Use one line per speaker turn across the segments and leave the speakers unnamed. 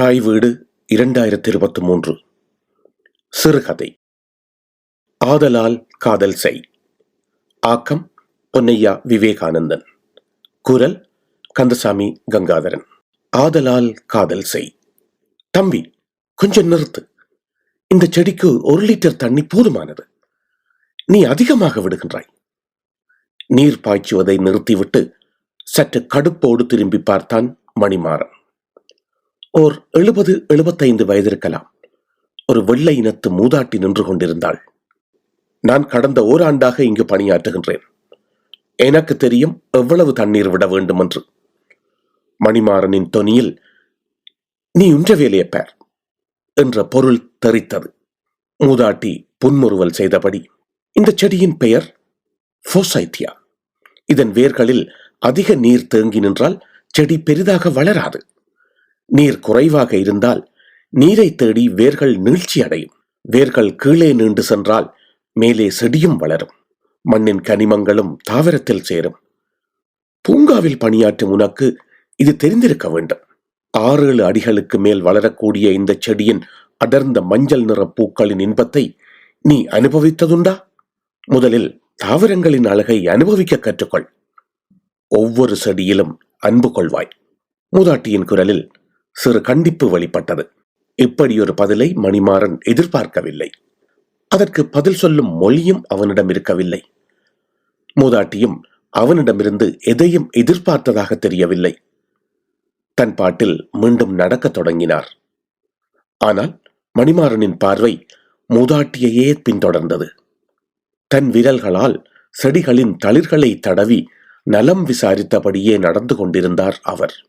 தாய் வீடு இரண்டாயிரத்தி இருபத்தி மூன்று சிறுகதை. ஆதலால் காதல் செய். ஆக்கம் பொன்னையா விவேகானந்தன். குரல் கந்தசாமி கங்காதரன். ஆதலால் காதல் செய். தம்பி கொஞ்சம் நிறுத்து. இந்த செடிக்கு ஒரு லிட்டர் தண்ணி போதுமானது. நீ அதிகமாக விடுகின்றாய். நீர் பாய்ச்சுவதை நிறுத்திவிட்டு சற்று கடுப்போடு திரும்பி பார்த்தான் மணிமாறன். ஓர் எழுபது எழுபத்தைந்து வயதிருக்கலாம். ஒரு வெள்ளை இனத்து மூதாட்டி நின்று கொண்டிருந்தாள். நான் கடந்த ஓராண்டாக இங்கு பணியாற்றுகின்றேன். எனக்கு தெரியும் எவ்வளவு தண்ணீர் விட வேண்டும் என்று மணிமாறனின் தொனியில் நீ உன்ற வேலையை பார் என்ற பொருள் தெரித்தது. மூதாட்டி புன்முறுவல் செய்தபடி இந்த செடியின் பெயர் ஃபோசைத்தியா. இதன் வேர்களில் அதிக நீர் தேங்கி நின்றால் செடி பெரிதாக வளராது. நீர் குறைவாக இருந்தால் நீரை தேடி வேர்கள் நீழ்ச்சி அடையும். வேர்கள் கீழே நீண்டு சென்றால் மேலே செடியும் வளரும். மண்ணின் கனிமங்களும் தாவரத்தில் சேரும். பூங்காவில் பணியாற்றும் உனக்கு இது தெரிந்திருக்க வேண்டும். ஆறு ஏழு அடிகளுக்கு மேல் வளரக்கூடிய இந்த செடியின் அடர்ந்த மஞ்சள் நிற பூக்களின் இன்பத்தை நீ அனுபவித்ததுண்டா? முதலில் தாவரங்களின் அழகை அனுபவிக்க கற்றுக்கொள். ஒவ்வொரு செடியிலும் அன்பு கொள்வாய். மூதாட்டியின் குரலில் சிறு கண்டிப்பு வெளிப்பட்டது. இப்படி ஒரு பதிலை மணிமாறன் எதிர்பார்க்கவில்லை. அதற்கு பதில் சொல்லும் மொழியும் அவனிடம் இருக்கவில்லை. மூதாட்டியும் அவனிடமிருந்து எதையும் எதிர்பார்த்ததாக தெரியவில்லை. தன் பாட்டில் மீண்டும் நடக்கத் தொடங்கினார். ஆனால் மணிமாறனின் பார்வை மூதாட்டியையே பின்தொடர்ந்தது. தன் விரல்களால் செடிகளின் தளிர்களை தடவி நலம் விசாரித்தபடியே நடந்து கொண்டிருந்தார் அவர்.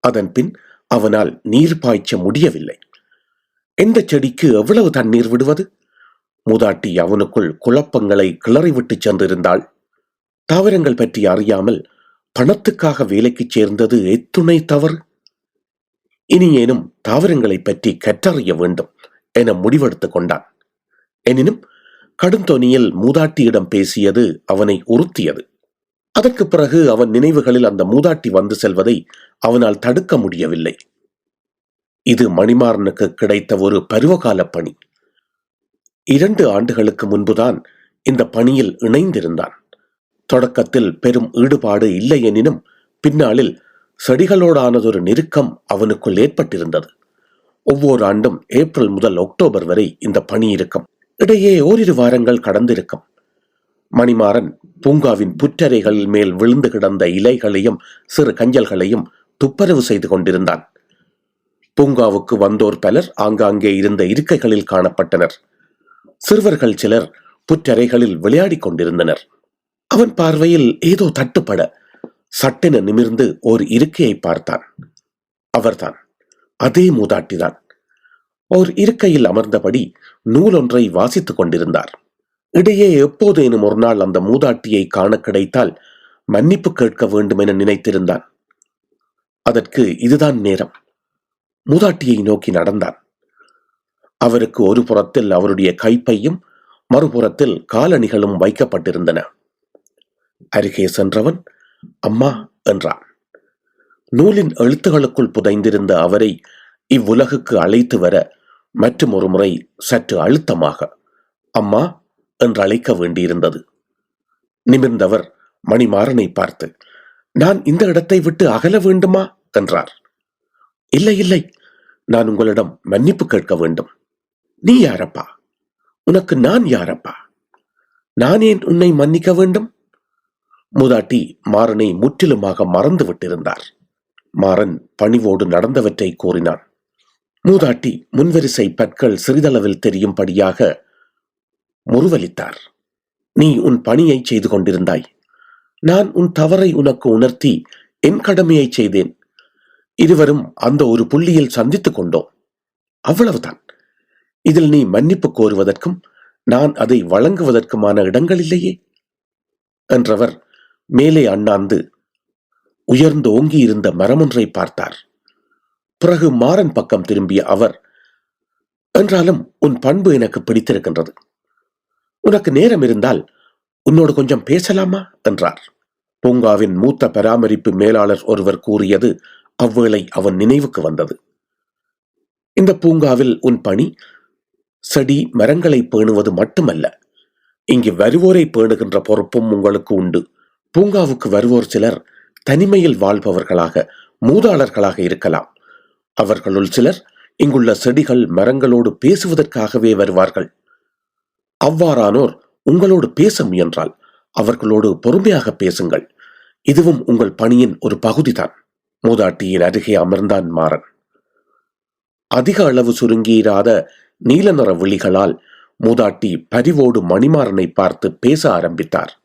அதன் பின் அவனால் நீர் பாய்ச்ச முடியவில்லை. எந்த செடிக்கு எவ்வளவு தண்ணீர் விடுவது? மூதாட்டி அவனுக்குள் குழப்பங்களை கிளறிவிட்டு சென்றிருந்தாள். தாவரங்கள் பற்றி அறியாமல் பணத்துக்காக வேலைக்கு சேர்ந்தது எத்துணை தவறு? இனியேனும் தாவரங்களை பற்றி கற்றறிய வேண்டும் என முடிவெடுத்துக் கொண்டான். எனினும் கடுந்தொனியில் மூதாட்டியிடம் பேசியது அவனை உறுத்தியது. அதற்கு பிறகு அவன் நினைவுகளில் அந்த மூதாட்டி வந்து செல்வதை அவனால் தடுக்க முடியவில்லை. இது மணிமாறனுக்கு கிடைத்த ஒரு பருவகால பணி. இரண்டு ஆண்டுகளுக்கு முன்புதான் இந்த பணியில் இணைந்திருந்தான். தொடக்கத்தில் பெரும் ஈடுபாடு இல்லை எனினும் பின்னாளில் செடிகளோடானதொரு நெருக்கம் அவனுக்குள் ஏற்பட்டிருந்தது. ஒவ்வொரு ஆண்டும் ஏப்ரல் முதல் அக்டோபர் வரை இந்த பணி இருக்கும். இடையே ஓரிரு வாரங்கள் கடந்திருக்கும். மணிமாறன் பூங்காவின் புற்றறைகளில் மேல் விழுந்து கிடந்த இலைகளையும் சிறு கஞ்சல்களையும் துப்பரவு செய்து கொண்டிருந்தான். பூங்காவுக்கு வந்தோர் பலர் ஆங்காங்கே இருந்த இருக்கைகளில் காணப்பட்டனர். சிறுவர்கள் சிலர் புற்றறைகளில் விளையாடிக் கொண்டிருந்தனர். அவன் பார்வையில் ஏதோ தட்டுப்பட சட்டென நிமிர்ந்து ஓர் இருக்கையை பார்த்தான். அவர்தான் அதே மூதாட்டிதான். ஓர் இருக்கையில் அமர்ந்தபடி நூலொன்றை வாசித்துக் கொண்டிருந்தார். இடையே எப்போதேனும் ஒரு நாள் அந்த மூதாட்டியை காண கிடைத்தால் மன்னிப்பு கேட்க வேண்டும் என நினைத்திருந்தான். அதற்கு இதுதான் நேரம். மூதாட்டியை நோக்கி நடந்தான். அவருக்கு ஒரு புறத்தில் அவருடைய கைப்பையும் மறுபுறத்தில் காலணிகளும் வைக்கப்பட்டிருந்தன. அருகே சென்றவன் அம்மா என்றான். நூலின் எழுத்துகளுக்குள் புதைந்திருந்த அவரை இவ்வுலகுக்கு அழைத்து வர மற்றும் ஒரு முறை சற்று அழுத்தமாக அம்மா என்று அழைக்க வேண்டியிருந்தது. நிமிர்ந்தவர் மணிமாறனை பார்த்து நான் இந்த இடத்தை விட்டு அகல வேண்டுமா? என்றார் இல்லை இல்லை நான் உங்களிடம் மன்னிப்பு கேட்க வேண்டும். நீ யாரப்பா? உனக்கு நான் யாரப்பா? நான் ஏன் உன்னை மன்னிக்க வேண்டும்? மூதாட்டி மாறனை முற்றிலுமாக மறந்து விட்டிருந்தார். மாறன் பணிவோடு நடந்தவற்றை கூறினான். மூதாட்டி முன்வரிசை பற்கள் சிறிதளவில் தெரியும்படியாக முறுவலித்தார். நீ உன் பணியை செய்து கொண்டிருந்தாய். நான் உன் தவறை உனக்கு உணர்த்தி என் கடமையை செய்தேன். இருவரும் அந்த ஒரு புள்ளியில் சந்தித்துக் கொண்டோம். அவ்வளவுதான். இதில் நீ மன்னிப்பு கோருவதற்கும் நான் அதை வழங்குவதற்குமான இடங்கள் இல்லையே? என்றவர் மேலே அண்ணாந்து உயர்ந்து ஓங்கி இருந்த மரமொன்றை பார்த்தார். பிறகு மாறன் பக்கம் திரும்பிய அவர் என்றாலும் உன் பண்பு எனக்கு பிடித்திருக்கின்றது. உனக்கு நேரம் இருந்தால் உன்னோடு கொஞ்சம் பேசலாமா? என்றார். பூங்காவின் மூத்த பராமரிப்பு மேலாளர் ஒருவர் கூறியது அவ்வேளை அவன் நினைவுக்கு வந்தது. இந்த பூங்காவில் உன் பணி செடி மரங்களை பேணுவது மட்டுமல்ல. இங்கு வருவோரை பேணுகின்ற பொறுப்பும் உங்களுக்கு உண்டு. பூங்காவுக்கு வருவோர் சிலர் தனிமையில் வாழ்பவர்களாக மூதாளர்களாக இருக்கலாம். அவர்களுள் சிலர் இங்குள்ள செடிகள் மரங்களோடு பேசுவதற்காகவே வருவார்கள். அவ்வாறானோர் உங்களோடு பேச முயன்றால் அவர்களோடு பொறுமையாக பேசுங்கள். இதுவும் உங்கள் பணியின் ஒரு பகுதிதான். மூதாட்டியின் அருகே அமர்ந்தான் மாறன். அதிக அளவு சுருங்கியிராத நீல நிற விழிகளால் மூதாட்டி பரிவோடு மணிமாறனை பார்த்து பேச ஆரம்பித்தார்.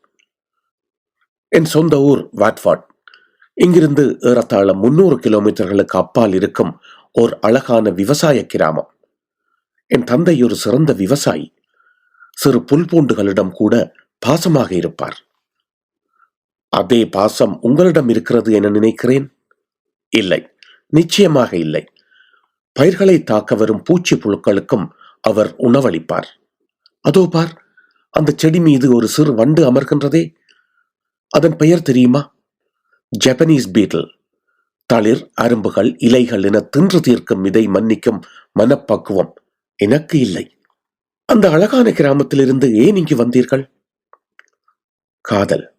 என் சொந்த ஊர் வாட்வாட் இங்கிருந்து ஏறத்தாழ முன்னூறு கிலோமீட்டர்களுக்கு அப்பால் இருக்கும் ஓர் அழகான விவசாய கிராமம். என் தந்தை ஒரு சிறந்த விவசாயி. சிறு புல்பூண்டுகளிடம் கூட பாசமாக இருப்பார். அதே பாசம் உங்களிடம் இருக்கிறது என நினைக்கிறேன்? இல்லை. நிச்சயமாக இல்லை. பயிர்களை தாக்க வரும் பூச்சி புழுக்களுக்கும் அவர் உணவளிப்பார். அதோ பார் அந்த செடி மீது ஒரு சிறு வண்டு அமர்கின்றதே. அதன் பெயர் தெரியுமா? ஜப்பனீஸ் பீட்டில் தளிர் அரும்புகள் இலைகள் என தின்று தீர்க்கும் இதை மன்னிக்கும் மனப்பக்குவம். எனக்கு இல்லை. அந்த அழகான கிராமத்திலிருந்து ஏன் இங்கு வந்தீர்கள்? காதல்.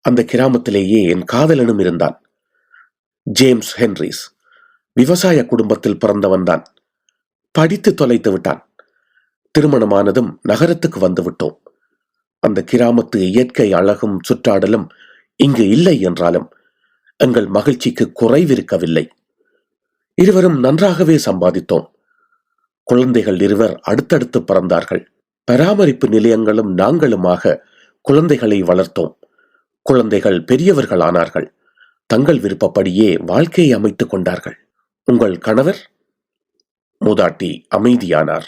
அந்த கிராமத்திலேயே என் காதலனும் இருந்தான். James Henris. விவசாய குடும்பத்தில் பிறந்தவன்தான் படித்து தொலைத்து விட்டான். திருமணமானதும் நகரத்துக்கு வந்துவிட்டோம் அந்த கிராமத்து இயற்கை அழகும் சுற்றாடலும் இங்கு இல்லை என்றாலும் எங்கள் மகிழ்ச்சிக்கு குறைவிருக்கவில்லை. இருவரும் நன்றாகவே சம்பாதித்தோம். குழந்தைகள் இருவர் அடுத்தடுத்து பிறந்தார்கள். பராமரிப்பு நிலையங்களும் நாங்களுமாக குழந்தைகளை வளர்த்தோம். குழந்தைகள் பெரியவர்கள் ஆனார்கள் தங்கள் விருப்பப்படியே வாழ்க்கையை அமைத்துக் கொண்டார்கள். உங்கள் கணவர் மூதாட்டி அமைதியானார்.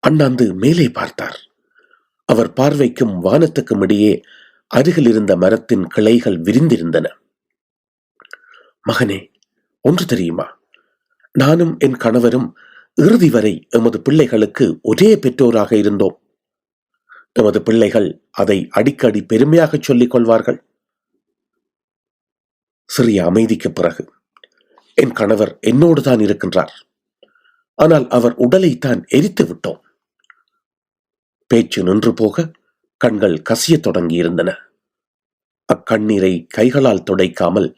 அண்ணாந்து மேலே பார்த்தார். அவர் பார்வைக்கும் வானத்துக்கும் இடையே அருகில் இருந்த மரத்தின் கிளைகள் விரிந்திருந்தன. மகனே ஒன்று தெரியுமா? நானும் என் கணவரும் இறுதி வரை எமது பிள்ளைகளுக்கு ஒரே பெற்றோராக இருந்தோம். எமது பிள்ளைகள் அதை அடிக்கடி பெருமையாக சொல்லிக் கொள்வார்கள். சிறிய அமைதிக்கு பிறகு என் கணவர் என்னோடு தான் இருக்கின்றார். ஆனால் அவர் உடலைத்தான் எரித்து விட்டோம். பேச்சு நின்று போக கண்கள் கசிய தொடங்கியிருந்தன. அக்கண்ணீரை கைகளால் துடைக்காமல்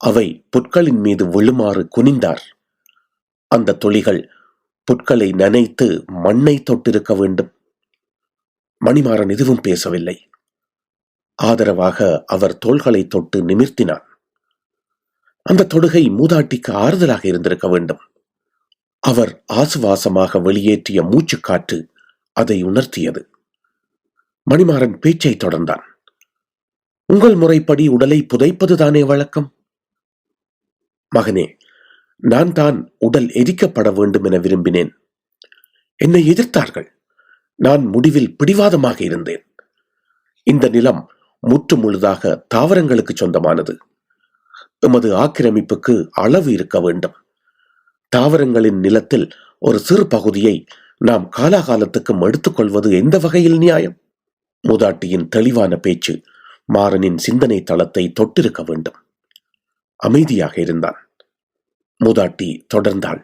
அவை புட்களின் மீது விழுமாறு குனிந்தார். அந்த துளிகள் புட்களை நனைத்து மண்ணை தொட்டிருக்க வேண்டும். மணிமாறன் எதுவும் பேசவில்லை. ஆதரவாக அவர் தோள்களை தொட்டு நிமிர்த்தினான். அந்த தொடுகை மூதாட்டிக்கு ஆறுதலாக இருந்திருக்க வேண்டும். அவர் ஆசுவாசமாக வெளியேற்றிய மூச்சுக்காற்று அதை உணர்த்தியது. மணிமாறன் பேச்சை தொடர்ந்தான். உங்கள் முறைப்படி உடலை புதைப்பதுதானே வழக்கம்? மகனே நான் தான் உடல் எரிக்கப்பட வேண்டும் என விரும்பினேன். என்னை எதிர்த்தார்கள். நான் முடிவில் பிடிவாதமாக இருந்தேன். இந்த நிலம் முற்று முழுதாக தாவரங்களுக்கு சொந்தமானது. எமது ஆக்கிரமிப்புக்கு அளவு இருக்க வேண்டும். தாவரங்களின் நிலத்தில் ஒரு சிறு பகுதியை நாம் காலாகாலத்துக்கும் எடுத்துக்கொள்வது எந்த வகையில் நியாயம்? மூதாட்டியின் தெளிவான பேச்சு மாறனின் சிந்தனை தளத்தை தொட்டிருக்க வேண்டும். அமைதியாக இருந்தான். மூதாட்டி தொடர்ந்தாள்.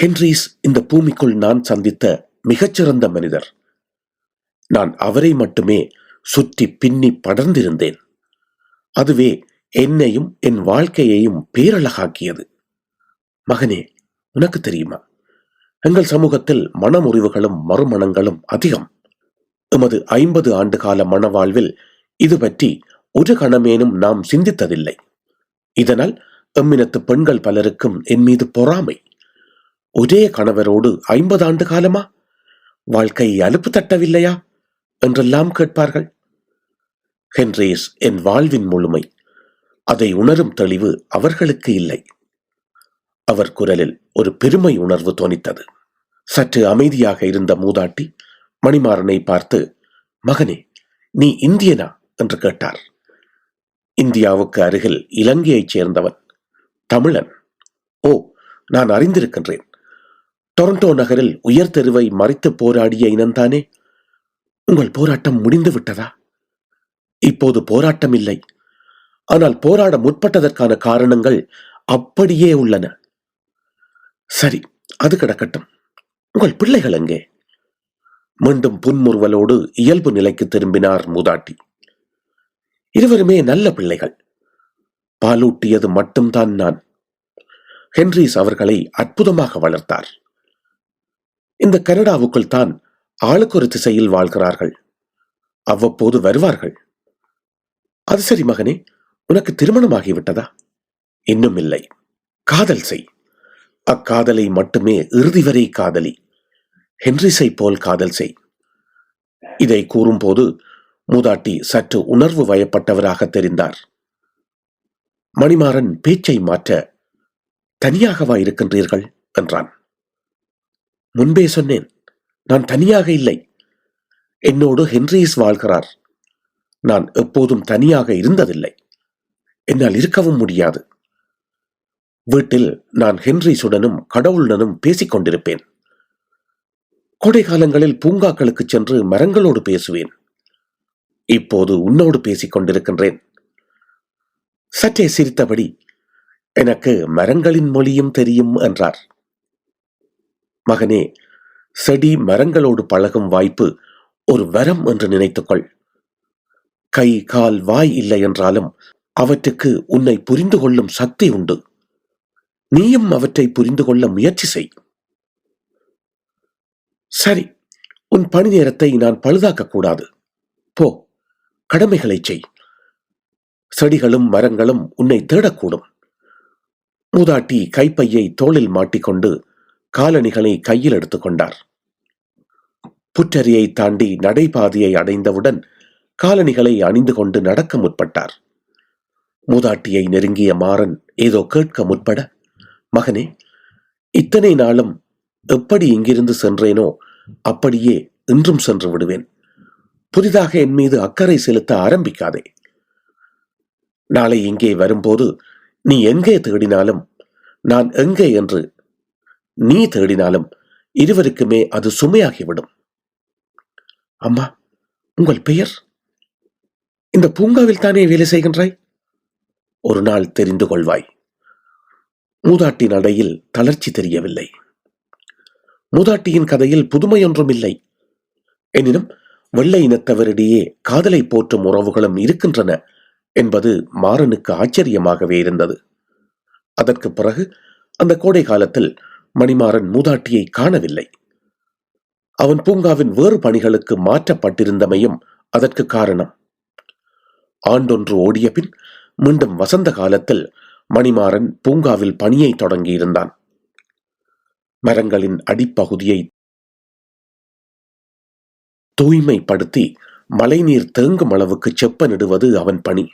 ஹென்ரிஸ் இந்த பூமிக்குள் நான் சந்தித்த மிகச்சிறந்த மனிதர். நான் அவரை மட்டுமே சுற்றி பின்னி படர்ந்திருந்தேன். அதுவே என்னையும் என் வாழ்க்கையையும் பேரழகாக்கியது. மகனே உனக்கு தெரியுமா? எங்கள் சமூகத்தில் மனமுறிவுகளும் மறுமணங்களும் அதிகம். எமது ஐம்பது ஆண்டு கால மனவாழ்வில் இது பற்றி ஒரு கணமேனும் நாம் சிந்தித்ததில்லை. இதனால் எம்மினத்து பெண்கள் பலருக்கும் என் மீது பொறாமை. ஒரே கணவரோடு ஐம்பது ஆண்டு காலமா? வாழ்க்கை அலுப்பு தட்டவில்லையா? என்றெல்லாம் கேட்பார்கள். ஹென்ரேஸ் என் வாழ்வின் முழுமை அதை உணரும் தெளிவு அவர்களுக்கு இல்லை. அவர் குரலில் ஒரு பெருமை உணர்வு தோனித்தது. சற்று அமைதியாக இருந்த மூதாட்டி மணிமாறனை பார்த்து மகனே நீ இந்தியனா? என்று கேட்டார். இந்தியாவுக்கு அருகில் இலங்கையைச் சேர்ந்தவன் தமிழன். ஓ நான் அறிந்திருக்கின்றேன். டொரண்டோ நகரில் உயர் தெருவை மறித்து போராடிய இனந்தானே? உங்கள் போராட்டம் முடிந்து விட்டதா இப்போது போராட்டம் இல்லை ஆனால் போராட முற்பட்டதற்கான காரணங்கள் அப்படியே உள்ளன. சரி அது கிடக்கட்டும். உங்கள் பிள்ளைகள் எங்கே? மீண்டும் புன்முறுவலோடு இயல்பு நிலைக்கு திரும்பினார் மூதாட்டி. இருவருமே நல்ல பிள்ளைகள். பாலூட்டியது மட்டும்தான் நான். ஹென்ரிஸ் அவர்களை அற்புதமாக வளர்த்தார். இந்த கனடாவுக்குள் தான் ஆளுக்கு ஒரு திசையில் வாழ்கிறார்கள். அவ்வப்போது வருவார்கள். அது சரி மகனே உனக்கு திருமணமாகிவிட்டதா? இன்னும் இல்லை. காதல் செய். அக்காதலை மட்டுமே இறுதி வரை காதலி. ஹென்ரிஸை போல் காதல் செய். இதை கூறும்போது மூதாட்டி சற்று உணர்வு வயப்பட்டவராக தெரிந்தார். மணிமாறன் பேச்சை மாற்ற தனியாகவா இருக்கின்றீர்கள்? என்றான். முன்பே சொன்னேன். நான் தனியாக இல்லை. என்னோடு ஹென்ரிஸ் வாழ்கிறார். நான் எப்போதும் தனியாக இருந்ததில்லை. என்னால் இருக்கவும் முடியாது. வீட்டில் நான் ஹென்ரிஸுடனும் கடவுளுடனும் பேசிக் கொண்டிருப்பேன். கோடை காலங்களில் பூங்காக்களுக்கு சென்று மரங்களோடு பேசுவேன். இப்போது உன்னோடு பேசிக் கொண்டிருக்கின்றேன். சற்றே சிரித்தபடி எனக்கு மரங்களின் மொழியும் தெரியும் என்றார். மகனே செடி மரங்களோடு பழகும் வாய்ப்பு ஒரு வரம் என்று நினைத்துக்கொள் கை கால் வாய் இல்லை என்றாலும் அவற்றுக்கு உன்னை புரிந்து கொள்ளும் சக்தி உண்டு. நீயும் அவற்றை புரிந்து கொள்ள முயற்சி செய். சரி உன் பணி நேரத்தை நான் பழுதாக்க கூடாது. போ கடமைகளை செய். செடிகளும் மரங்களும் உன்னை தேடக்கூடும். மூதாட்டி கைப்பையை தோளில் மாட்டிக்கொண்டு காலணிகளை கையில் எடுத்துக்கொண்டார் புற்றரியை தாண்டி நடைபாதையை அடைந்தவுடன் காலணிகளை அணிந்து கொண்டு நடக்க முற்பட்டார். மூதாட்டியை நெருங்கிய மாறன் ஏதோ கேட்க முற்பட மகனே இத்தனை நாளும் எப்படி இங்கிருந்து சென்றேனோ அப்படியே இன்றும் சென்று விடுவேன். புதிதாக என் மீது அக்கறை செலுத்த ஆரம்பிக்காதே. நாளை இங்கே வரும்போது நீ எங்கே தேடினாலும் நான் எங்கே என்று நீ தேடினாலும் இருவருக்குமே அது சுமையாகிவிடும். அம்மா உங்கள் பெயர்? இந்த பூங்காவில் தானே வேலை செய்கின்றாய்? ஒரு நாள் தெரிந்து கொள்வாய். மூதாட்டி நடையில் தளர்ச்சி தெரியவில்லை. மூதாட்டியின் கதையில் புதுமை ஒன்றும் இல்லை. எனினும் வெள்ளை இனத்தவரிடையே காதலை போற்றும் உறவுகளும் இருக்கின்றன என்பது மாறனுக்கு ஆச்சரியமாகவே இருந்தது. அதற்கு பிறகு அந்த கோடை காலத்தில் மணிமாறன் மூதாட்டியை காணவில்லை. அவன் பூங்காவின் வேறு பணிகளுக்கு மாற்றப்பட்டிருந்தமையும் அதற்கு காரணம். ஆண்டொன்று ஓடிய பின் மீண்டும் வசந்த காலத்தில் மணிமாறன் பூங்காவில் பணியை தொடங்கியிருந்தான். மரங்களின் அடிப்பகுதியை தூய்மைப்படுத்தி மழைநீர் தேங்கும் அளவுக்கு செப்பனிடுவது அவன் பணி.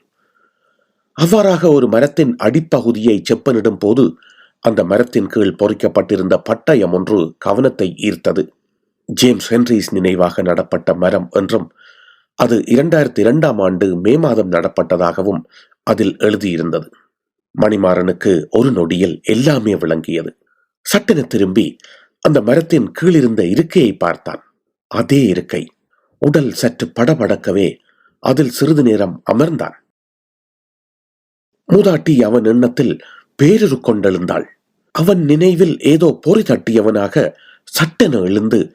அவ்வாறாக ஒரு மரத்தின் அடிப்பகுதியை செப்பனிடும் போது அந்த மரத்தின் கீழ் பொறிக்கப்பட்டிருந்த பட்டயம் ஒன்று கவனத்தை ஈர்த்தது. ஜேம்ஸ் ஹென்ரிஸ் நினைவாக நடப்பட்ட மரம் என்றும் அது இரண்டாயிரத்தி இரண்டாம் ஆண்டு மே மாதம் நடப்பட்டதாகவும் அதில் எழுதியிருந்தது. மணிமாறனுக்கு ஒரு நொடியில் எல்லாமே விளங்கியது. சட்டென திரும்பி அந்த மரத்தின் கீழிருந்த இருக்கையை பார்த்தான். அதே இருக்கை. உடல் சற்று படபடக்கவே அதில் சிறிது நேரம் அமர்ந்தான். மூதாட்டி அவன் எண்ணத்தில் பேரொரு கொண்டெழுந்தாள். அவன் நினைவில் ஏதோ பொறி தட்டியவனாக சட்டென எழுந்து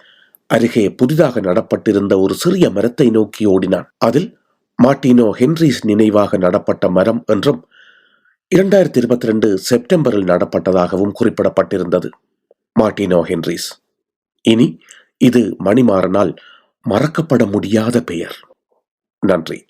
அருகே புதிதாக நடப்பட்டிருந்த ஒரு சிறிய மரத்தை நோக்கி ஓடினான். அதில் மார்டினோ ஹென்ரிஸ் நினைவாக நடப்பட்ட மரம் என்றும் இரண்டாயிரத்தி இருபத்தி ரெண்டு செப்டம்பரில் நடப்பட்டதாகவும் குறிப்பிடப்பட்டிருந்தது. மார்டினோ ஹென்ரிஸ். இனி இது மணிமாறனால் மறக்கப்பட முடியாத பெயர். நன்றி.